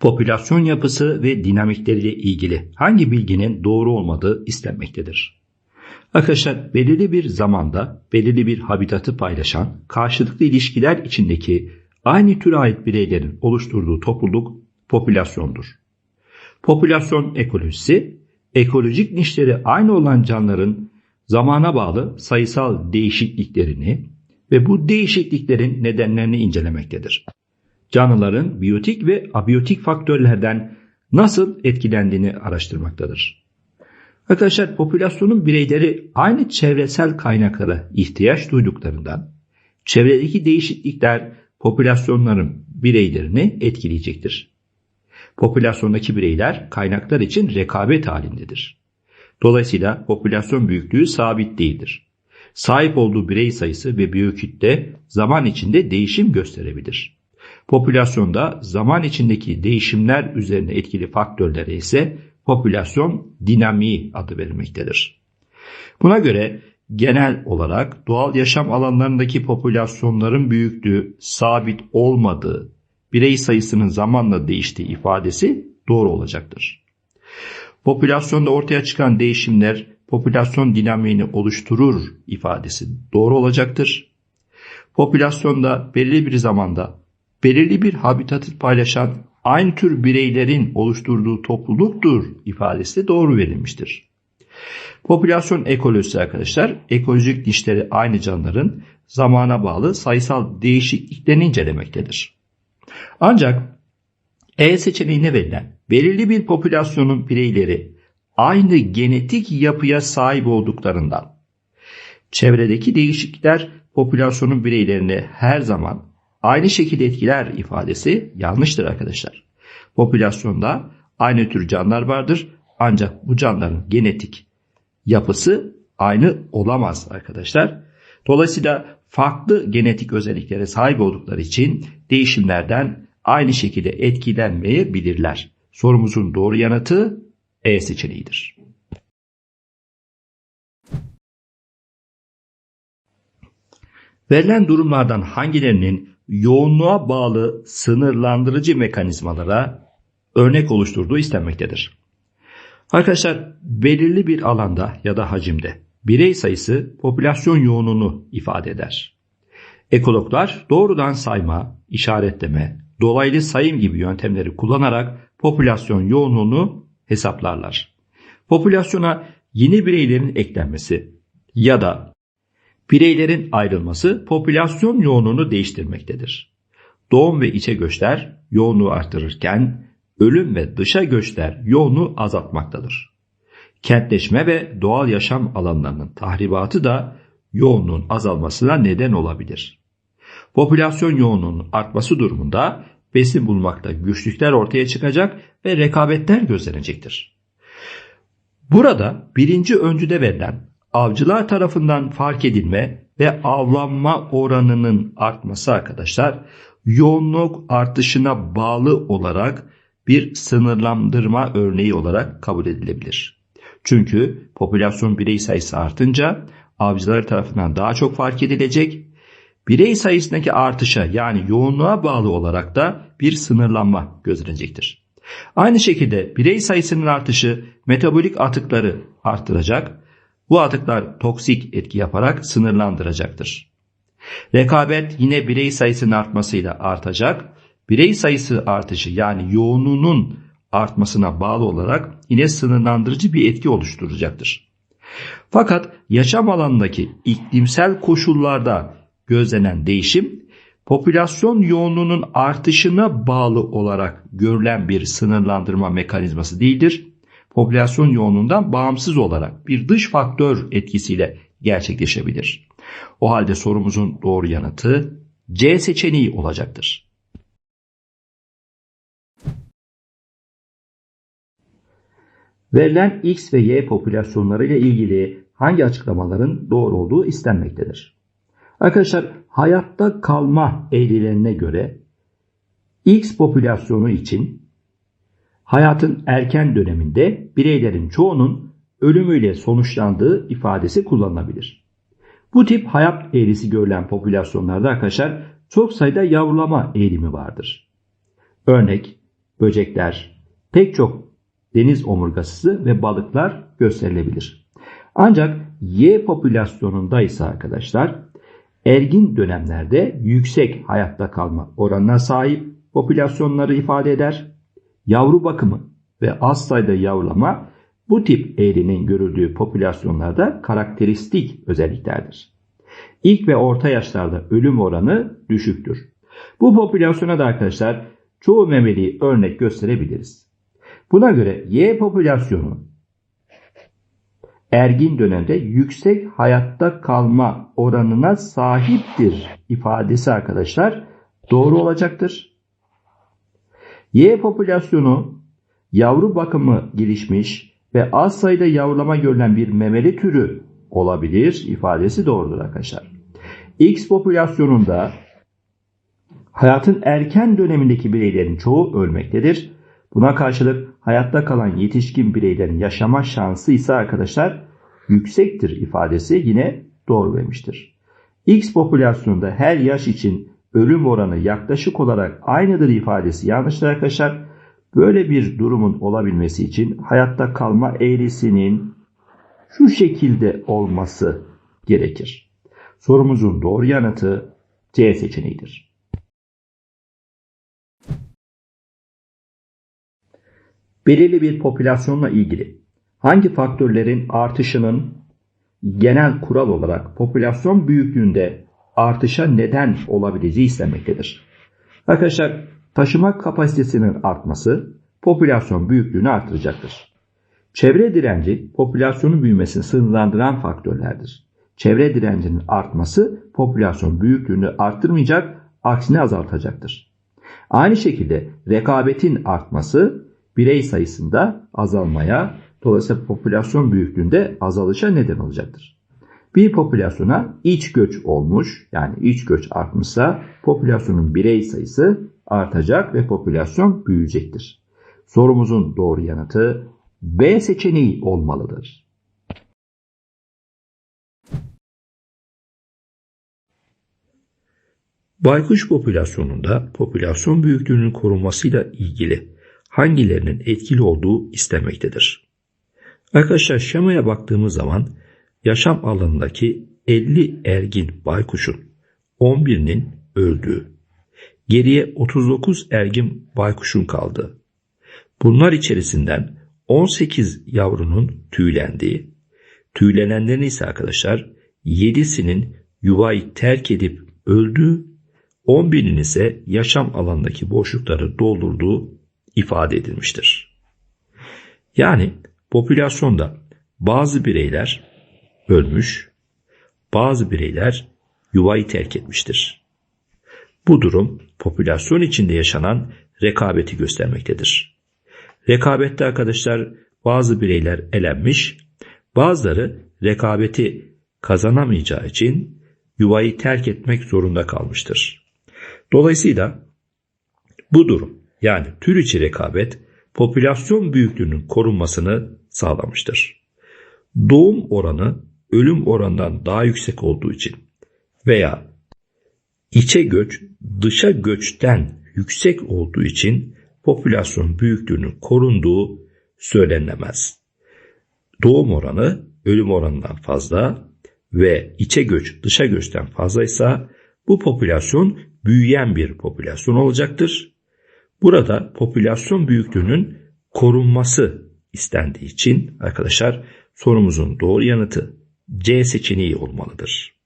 Popülasyon yapısı ve dinamikleriyle ilgili hangi bilginin doğru olmadığı istenmektedir. Arkadaşlar belirli bir zamanda belirli bir habitatı paylaşan karşılıklı ilişkiler içindeki aynı türe ait bireylerin oluşturduğu topluluk popülasyondur. Popülasyon ekolojisi ekolojik nişleri aynı olan canlıların zamana bağlı sayısal değişikliklerini ve bu değişikliklerin nedenlerini incelemektedir. Canlıların biyotik ve abiyotik faktörlerden nasıl etkilendiğini araştırmaktadır. Arkadaşlar popülasyonun bireyleri aynı çevresel kaynaklara ihtiyaç duyduklarından çevredeki değişiklikler popülasyonların bireylerini etkileyecektir. Popülasyondaki bireyler kaynaklar için rekabet halindedir. Dolayısıyla popülasyon büyüklüğü sabit değildir. Sahip olduğu birey sayısı ve biyokütle zaman içinde değişim gösterebilir. Popülasyonda zaman içindeki değişimler üzerine etkili faktörlere ise popülasyon dinamiği adı verilmektedir. Buna göre genel olarak doğal yaşam alanlarındaki popülasyonların büyüklüğü sabit olmadığı, birey sayısının zamanla değiştiği ifadesi doğru olacaktır. Popülasyonda ortaya çıkan değişimler popülasyon dinamiğini oluşturur ifadesi doğru olacaktır. Popülasyonda belirli bir zamanda belirli bir habitatı paylaşan aynı tür bireylerin oluşturduğu topluluktur ifadesi de doğru verilmiştir. Popülasyon ekolojisi arkadaşlar ekolojik dişleri aynı canlıların zamana bağlı sayısal değişikliklerini incelemektedir. Ancak E seçeneğine verilen belirli bir popülasyonun bireyleri aynı genetik yapıya sahip olduklarından çevredeki değişiklikler popülasyonun bireylerini her zaman aynı şekilde etkiler ifadesi yanlıştır arkadaşlar. Popülasyonda aynı tür canlılar vardır ancak bu canlıların genetik yapısı aynı olamaz arkadaşlar. Dolayısıyla farklı genetik özelliklere sahip oldukları için değişimlerden aynı şekilde etkilenmeyebilirler. Sorumuzun doğru yanıtı E seçeneğidir. Verilen durumlardan hangilerinin yoğunluğa bağlı sınırlandırıcı mekanizmalara örnek oluşturduğu istenmektedir. Arkadaşlar belirli bir alanda ya da hacimde birey sayısı popülasyon yoğunluğunu ifade eder. Ekologlar doğrudan sayma, işaretleme, dolaylı sayım gibi yöntemleri kullanarak popülasyon yoğunluğunu hesaplarlar. Popülasyona yeni bireylerin eklenmesi ya da bireylerin ayrılması popülasyon yoğunluğunu değiştirmektedir. Doğum ve içe göçler yoğunluğu artırırken ölüm ve dışa göçler yoğunluğu azaltmaktadır. Kentleşme ve doğal yaşam alanlarının tahribatı da yoğunluğun azalmasına neden olabilir. Popülasyon yoğunluğunun artması durumunda besin bulmakta güçlükler ortaya çıkacak ve rekabetler gözlenecektir. Burada birinci öncüde verilen avcılar tarafından fark edilme ve avlanma oranının artması arkadaşlar yoğunluk artışına bağlı olarak bir sınırlandırma örneği olarak kabul edilebilir. Çünkü popülasyon birey sayısı artınca avcılar tarafından daha çok fark edilecek. Birey sayısındaki artışa yani yoğunluğa bağlı olarak da bir sınırlanma gözlenecektir. Aynı şekilde birey sayısının artışı metabolik atıkları artıracak. Bu atıklar toksik etki yaparak sınırlandıracaktır. Rekabet yine birey sayısının artmasıyla artacak birey sayısı artışı yani yoğunluğunun artmasına bağlı olarak yine sınırlandırıcı bir etki oluşturacaktır. Fakat yaşam alanındaki iklimsel koşullarda gözlenen değişim popülasyon yoğunluğunun artışına bağlı olarak görülen bir sınırlandırma mekanizması değildir. Popülasyon yoğunluğundan bağımsız olarak bir dış faktör etkisiyle gerçekleşebilir. O halde sorumuzun doğru yanıtı C seçeneği olacaktır. Verilen X ve Y popülasyonları ile ilgili hangi açıklamaların doğru olduğu istenmektedir. Arkadaşlar hayatta kalma eğrilerine göre X popülasyonu için hayatın erken döneminde bireylerin çoğunun ölümüyle sonuçlandığı ifadesi kullanılabilir. Bu tip hayat eğrisi görülen popülasyonlarda arkadaşlar çok sayıda yavrulama eğilimi vardır. Örnek böcekler, pek çok deniz omurgası ve balıklar gösterilebilir. Ancak Y popülasyonunda ise arkadaşlar ergin dönemlerde yüksek hayatta kalma oranına sahip popülasyonları ifade eder. Yavru bakımı ve az sayıda yavrulama bu tip eğrinin görüldüğü popülasyonlarda karakteristik özelliklerdir. İlk ve orta yaşlarda ölüm oranı düşüktür. Bu popülasyona da arkadaşlar çoğu memeli örnek gösterebiliriz. Buna göre Y popülasyonu ergin dönemde yüksek hayatta kalma oranına sahiptir ifadesi arkadaşlar doğru olacaktır. Y popülasyonu yavru bakımı gelişmiş ve az sayıda yavrulama görülen bir memeli türü olabilir ifadesi doğrudur arkadaşlar. X popülasyonunda hayatın erken dönemindeki bireylerin çoğu ölmektedir. Buna karşılık hayatta kalan yetişkin bireylerin yaşama şansı ise arkadaşlar yüksektir ifadesi yine doğru vermiştir. X popülasyonunda her yaş için ölüm oranı yaklaşık olarak aynıdır ifadesi yanlıştır arkadaşlar. Böyle bir durumun olabilmesi için hayatta kalma eğrisinin şu şekilde olması gerekir. Sorumuzun doğru yanıtı C seçeneğidir. Belirli bir popülasyonla ilgili hangi faktörlerin artışının genel kural olarak popülasyon büyüklüğünde artışa neden olabileceği istenmektedir. Arkadaşlar taşıma kapasitesinin artması popülasyon büyüklüğünü artıracaktır. Çevre direnci popülasyonun büyümesini sınırlandıran faktörlerdir. Çevre direncinin artması popülasyon büyüklüğünü arttırmayacak, aksine azaltacaktır. Aynı şekilde rekabetin artması birey sayısında azalmaya, dolayısıyla popülasyon büyüklüğünde azalışa neden olacaktır. Bir popülasyona iç göç olmuş, yani iç göç artmışsa popülasyonun birey sayısı artacak ve popülasyon büyüyecektir. Sorumuzun doğru yanıtı B seçeneği olmalıdır. Baykuş popülasyonunda popülasyon büyüklüğünün korunmasıyla ilgili hangilerinin etkili olduğu istenmektedir. Arkadaşlar şemaya baktığımız zaman yaşam alanındaki 50 ergin baykuşun 11'inin öldüğü, geriye 39 ergin baykuşun kaldığı, bunlar içerisinden 18 yavrunun tüylendiği, tüylenenlerin ise arkadaşlar 7'sinin yuvayı terk edip öldüğü, 11'inin ise yaşam alanındaki boşlukları doldurduğu ifade edilmiştir. Yani popülasyonda bazı bireyler ölmüş, bazı bireyler yuvayı terk etmiştir. Bu durum popülasyon içinde yaşanan rekabeti göstermektedir. Rekabette arkadaşlar bazı bireyler elenmiş, bazıları rekabeti kazanamayacağı için yuvayı terk etmek zorunda kalmıştır. Dolayısıyla bu durum yani tür içi rekabet popülasyon büyüklüğünün korunmasını sağlamıştır. Doğum oranı ölüm oranından daha yüksek olduğu için veya içe göç dışa göçten yüksek olduğu için popülasyon büyüklüğünün korunduğu söylenemez. Doğum oranı ölüm oranından fazla ve içe göç dışa göçten fazlaysa bu popülasyon büyüyen bir popülasyon olacaktır. Burada popülasyon büyüklüğünün korunması istendiği için arkadaşlar sorumuzun doğru yanıtı C seçeneği olmalıdır.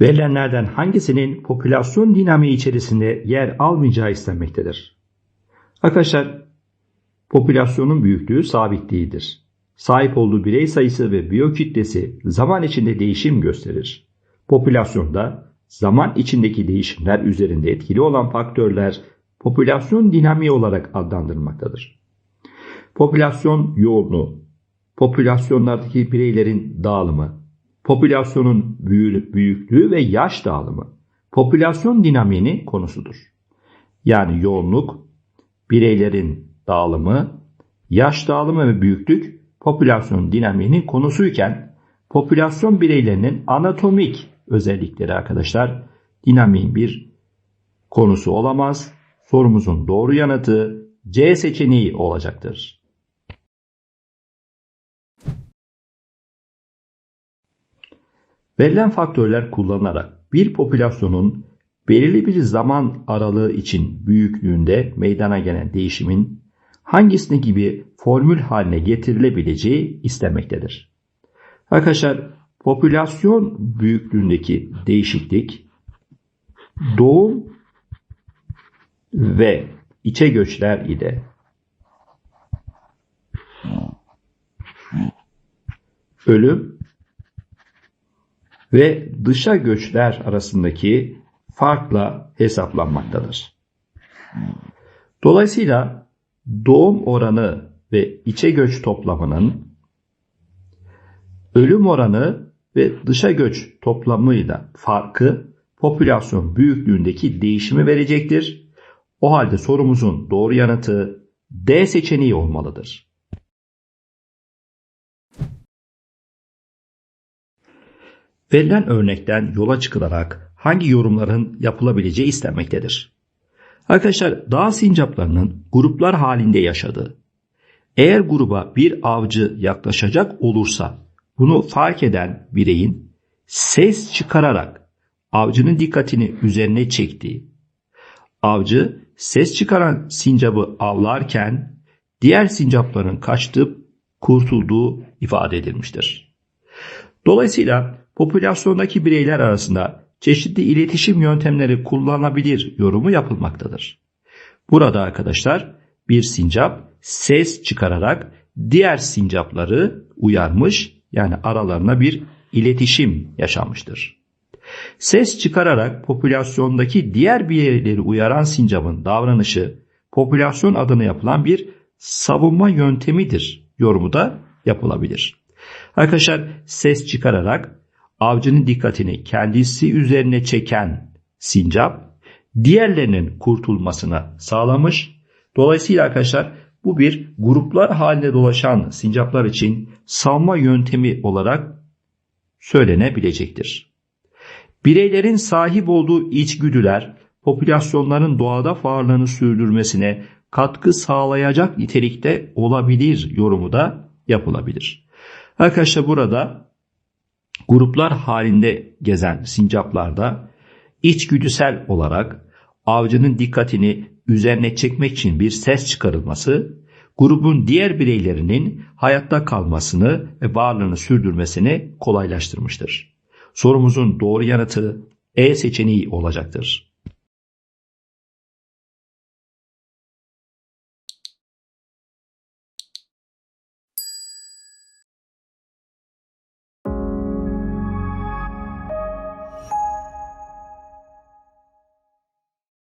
Verilenlerden hangisinin popülasyon dinamiği içerisinde yer almayacağı istenmektedir? Arkadaşlar popülasyonun büyüklüğü sabit değildir. Sahip olduğu birey sayısı ve biyokütlesi zaman içinde değişim gösterir. Popülasyonda zaman içindeki değişimler üzerinde etkili olan faktörler popülasyon dinamiği olarak adlandırılmaktadır. Popülasyon yoğunluğu, popülasyonlardaki bireylerin dağılımı, popülasyonun büyüklüğü ve yaş dağılımı popülasyon dinamiğinin konusudur. Yani yoğunluk, bireylerin dağılımı, yaş dağılımı ve büyüklük popülasyon dinamiğinin konusuyken popülasyon bireylerinin anatomik özellikleri arkadaşlar dinamiğin bir konusu olamaz. Sorumuzun doğru yanıtı C seçeneği olacaktır. Verilen faktörler kullanılarak bir popülasyonun belirli bir zaman aralığı için büyüklüğünde meydana gelen değişimin hangisine gibi formül haline getirilebileceği istenmektedir. Arkadaşlar popülasyon büyüklüğündeki değişiklik doğum ve içe göçler ile ölüm ve dışa göçler arasındaki farkla hesaplanmaktadır. Dolayısıyla doğum oranı ve içe göç toplamının ölüm oranı ve dışa göç toplamıyla farkı popülasyon büyüklüğündeki değişimi verecektir. O halde sorumuzun doğru yanıtı D seçeneği olmalıdır. Verilen örnekten yola çıkılarak hangi yorumların yapılabileceği istenmektedir. Arkadaşlar dağ sincaplarının gruplar halinde yaşadığı. Eğer gruba bir avcı yaklaşacak olursa bunu fark eden bireyin ses çıkararak avcının dikkatini üzerine çektiği, avcı ses çıkaran sincabı avlarken diğer sincapların kaçtığı kurtulduğu ifade edilmiştir. Dolayısıyla popülasyondaki bireyler arasında çeşitli iletişim yöntemleri kullanılabilir yorumu yapılmaktadır. Burada arkadaşlar bir sincap ses çıkararak diğer sincapları uyarmış yani aralarına bir iletişim yaşanmıştır. Ses çıkararak popülasyondaki diğer bireyleri uyaran sincapın davranışı popülasyon adına yapılan bir savunma yöntemidir yorumu da yapılabilir. Arkadaşlar ses çıkararak avcının dikkatini kendisi üzerine çeken sincap diğerlerinin kurtulmasını sağlamış. Dolayısıyla arkadaşlar bu bir gruplar halinde dolaşan sincaplar için savunma yöntemi olarak söylenebilecektir. Bireylerin sahip olduğu içgüdüler popülasyonların doğada varlığını sürdürmesine katkı sağlayacak nitelikte olabilir yorumu da yapılabilir. Arkadaşlar burada gruplar halinde gezen sincaplarda içgüdüsel olarak avcının dikkatini üzerine çekmek için bir ses çıkarılması, grubun diğer bireylerinin hayatta kalmasını ve varlığını sürdürmesini kolaylaştırmıştır. Sorumuzun doğru yanıtı E seçeneği olacaktır.